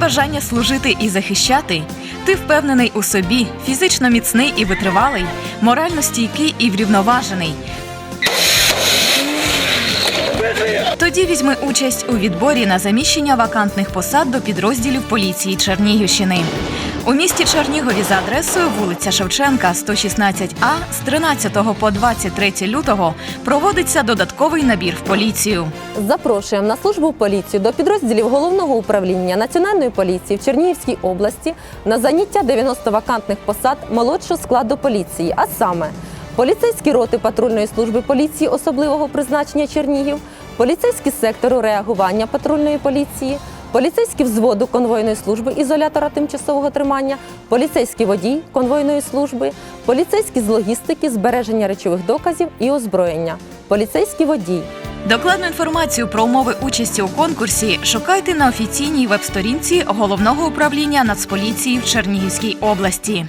Бажання служити і захищати. Ти впевнений у собі, фізично міцний і витривалий, морально стійкий і врівноважений. Тоді візьми участь у відборі на заміщення вакантних посад до підрозділів поліції Чернігівщини. У місті Чернігові за адресою вулиця Шевченка, 116А з 13 по 23 лютого проводиться додатковий набір в поліцію. Запрошуємо на службу в поліцію до підрозділів головного управління Національної поліції в Чернігівській області на заняття 90 вакантних посад молодшого складу поліції, а саме поліцейські роти патрульної служби поліції особливого призначення Чернігів, поліцейські сектору реагування патрульної поліції. Поліцейський взводу конвойної служби ізолятора тимчасового тримання, поліцейський водій конвойної служби, поліцейські з логістики, збереження речових доказів і озброєння, поліцейський водій, Докладну інформацію про умови участі у конкурсі шукайте на офіційній веб-сторінці головного управління Нацполіції в Чернігівській області.